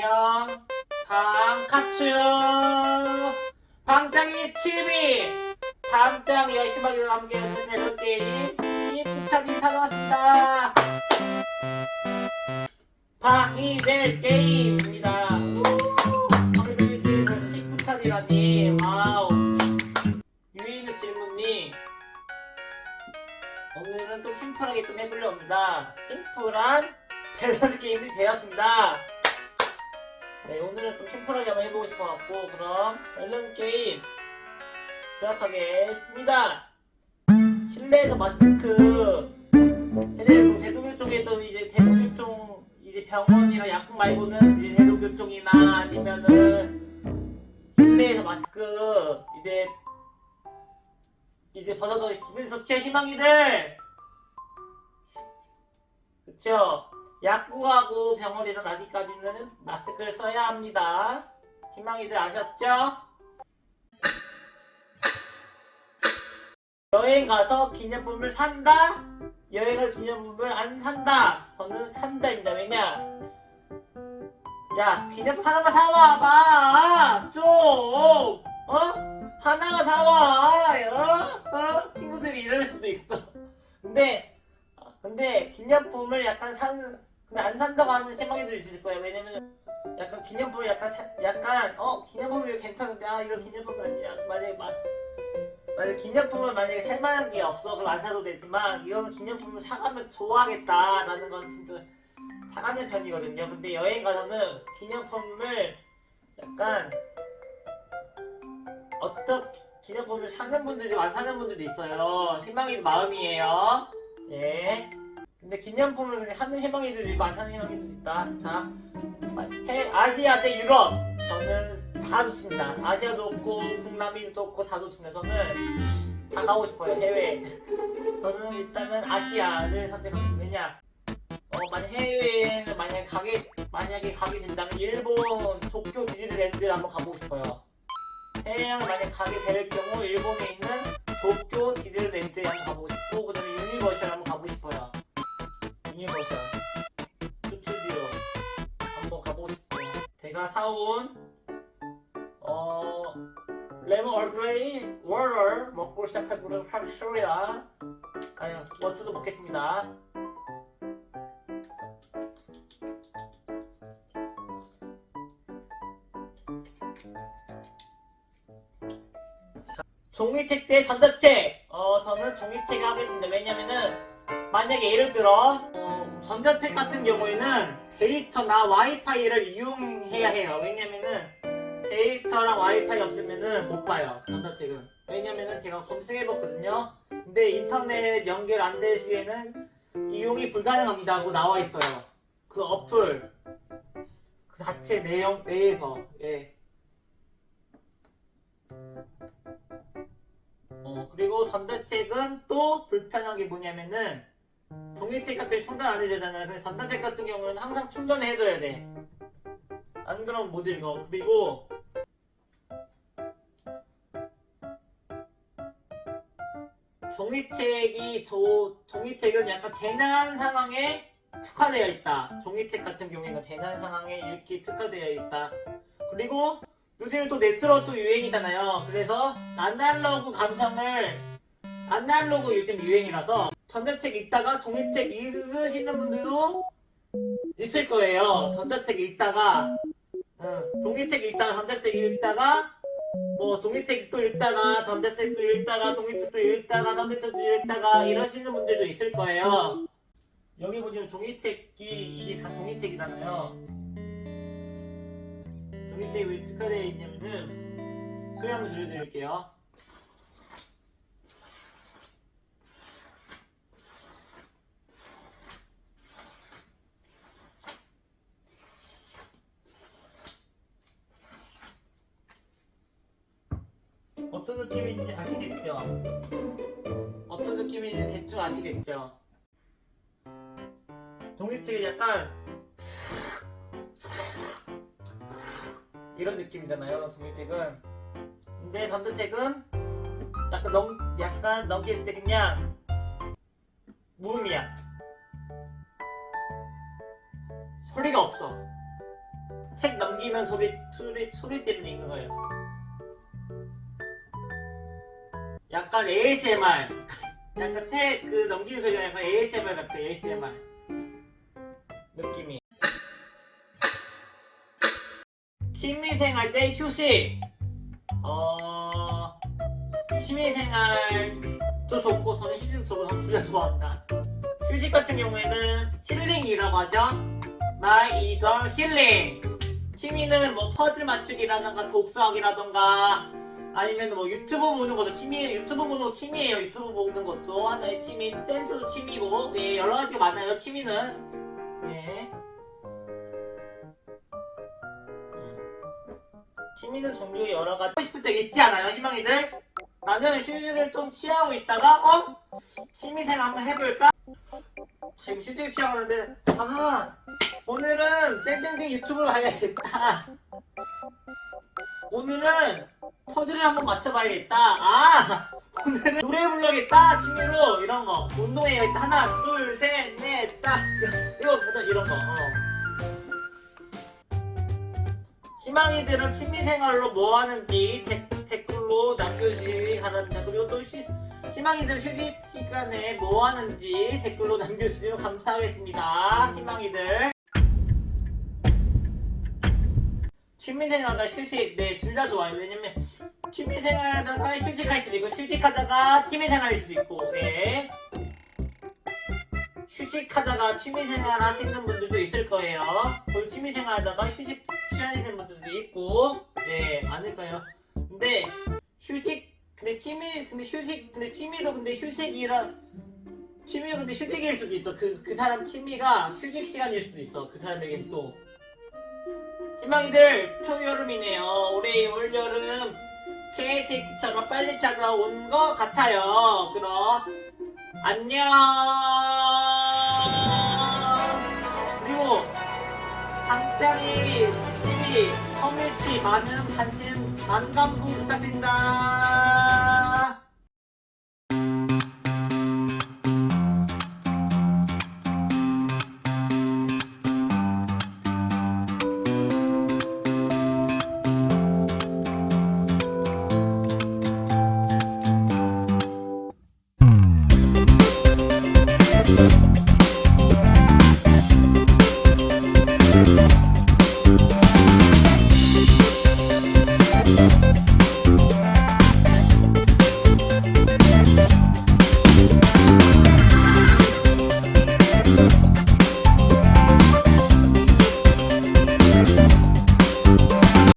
안녕. 방카츠. 방장이 TV. 방장 열심하게 함께하는 밸런 게임. 이 부탁이 찾아왔습니다. 방이 될 게임입니다. 19탄이라니. 와우. 유인의 질문이 오늘은 또 심플하게 좀 해보려 합니다. 심플한 밸런스 게임이 되었습니다. 네, 오늘은 좀 심플하게 한번 해보고 싶어갖고, 그럼 밸런스 게임 시작하겠습니다. 실내에서 마스크, 대대로 대동교통에도 이제 대동교통, 이제 병원이나 약국 말고는 이제 대동교통이나 아니면은 실내에서 마스크, 이제 이제 벗어서 기분 좋게 희망이들 그쵸 약국하고 병원에서 아직까지는 마스크를 써야 합니다 희망이들 아셨죠? 여행 가서 기념품을 산다? 여행을 기념품을 안 산다 저는 산다입니다 왜냐 야 기념품 하나만 사와봐 좀 어? 하나만 사와 어? 어? 친구들이 이럴 수도 있어 근데 근데 기념품을 약간 산 근데 안 산다고 하는 실망이들 있을 거예요 왜냐면 약간 기념품을 약간 사- 약간 어 기념품이 괜찮은데 아 이거 기념품 아니야 만약에 막 만약 기념품을 만약에 살 만한 게 없어 그럼 안 사도 되지만 이거는 기념품을 사가면 좋아하겠다라는 건 진짜 사가는 편이거든요 근데 여행 가서는 기념품을 약간 어떤 기념품을 사는 분들도 안 사는 분들도 있어요. 희망이 마음이에요. 예. 근데 그냥 사는 희망이들도 있고 안 사는 희망이들도 있다. 자, 해, 아시아 대 유럽. 저는 다 좋습니다. 아시아도 없고 중남미도 없고 다 좋습니다. 저는 다 가고 싶어요. 해외. 저는 일단은 아시아를 선택합니다. 왜냐? 어, 만약 해외에는 만약에 가게 만약에 가게 된다면 일본 도쿄 디즈니랜드를 한번 가보고 싶어요. 해외여행 만약 가게 될 경우 일본에 있는 도쿄 디즈니랜드에 한번 가보고 싶고 그 다음에 제가 사온 어 레몬 얼그레이 워터 먹고 시작해보도록 하겠습니다 아유 워터도 먹겠습니다 종이책 대 전자책. 어, 저는 종이책 하겠습니다. 왜냐면은, 만약에 예를 들어, 어, 전자책 같은 경우에는 데이터나 와이파이를 이용해야 해요. 왜냐면은, 데이터랑 와이파이 없으면은 못 봐요. 전자책은. 왜냐면은 제가 검색해봤거든요. 근데 인터넷 연결 안 될 시에는 이용이 불가능합니다. 하고 나와 있어요. 그 어플. 그 자체 내용, 내에서. 예. 어, 그리고 전자책은 또 불편한 게 뭐냐면은 같은 게 충전 안 해주잖아요. 근데 전자책 같은 경우는 항상 충전해줘야 돼. 안 그러면 못 읽어. 그리고 종이책이 저 종이책은 약간 재난 상황에 특화되어 있다. 종이책 같은 경우에는 재난 상황에 읽기 특화되어 있다. 그리고 요즘은 또 네트로 또 유행이잖아요. 그래서 아날로그 감성을 아날로그 요즘 유행이라서 전자책 읽다가 종이책 읽으시는 분들도 있을 거예요. 전자책 읽다가 응, 종이책 읽다가 전자책 읽다가 뭐 종이책 또 읽다가 전자책 또 읽다가 종이책 또 읽다가 전자책 또 읽다가 이러시는 분들도 있을 거예요. 여기 보시면 종이책이 이게 다 종이책이잖아요. 종이책이 왜 특화되어 있냐면은 소리 한번 들려드릴게요. 어떤 느낌인지 아시겠죠? 어떤 느낌인지 대충 아시겠죠? 종이책이 약간 이런 느낌이잖아요 종이책은 근데 전자책은 약간 넘 약간 넘길 때 그냥 무음이야 소리가 없어 색 넘기면 소리 소리 소리 때문에 있는 거예요. 약간 ASMR 약간 색그 넘기는 소리가 약간 ASMR 같아 ASMR 느낌이. 취미생활 때 휴식. 어 취미생활도 좋고 저는 휴식도 좋고 저는 진짜 좋아한다. 휴식 같은 경우에는 힐링이라고 하죠. 마이 이걸 힐링 취미는 뭐 퍼즐 맞추기라던가 독서하기라던가 아니면 뭐 유튜브 보는 것도 취미 유튜브 보는 것도 취미예요. 유튜브 보는 것도 하나의 취미 댄스도 취미고. 예 여러 가지가 많아요 취미는. 예. 음. 취미는 종류가 여러 가지. 하고 싶을 때 있지 않아요 희망이들? 나는 휴식을 좀 취하고 있다가 어? 취미생활 한번 해볼까? 지금 휴식 취하고 있는데 아 오늘은 땡땡땡 유튜브를 봐야겠다. 오늘은 퍼즐을 한번 맞춰봐야겠다. 아! 오늘은 노래 불러야겠다. 취미로 이런 거. 운동해야겠다. 하나, 둘, 셋, 넷, 딱. 이거, 이거, 이런 거. 어. 희망이들은 취미생활로 뭐 하는지 데- 댓글로 남겨주시기 바랍니다. 그리고 또 시, 희망이들 휴식 시간에 뭐 하는지 댓글로 남겨주시면 감사하겠습니다. 희망이들. 취미생활과 휴식, 네, 둘 다 좋아요. 왜냐면, 취미생활하다가 휴식할 수도 있고, 휴식하다가 취미생활일 수도 있고, 네. 휴식하다가 취미생활 하시는 분들도 있을 거예요. 그리고 취미생활하다가 휴식 취하시는 분들도 있고, 네, 많을까요? 근데, 휴식, 근데 취미, 근데 휴식, 근데 취미도 근데 휴식이라, 취미가 근데 휴식일 수도 있어. 그, 그 사람 취미가 휴식 시간일 수도 있어. 그 사람에겐 또. 희망이들 초여름이네요. 올해 올여름 KTX처럼 빨리 찾아온 것 같아요. 그럼 안녕. 그리고 당장이 TV 커뮤니티 많은 관심 만감부 부탁드립니다.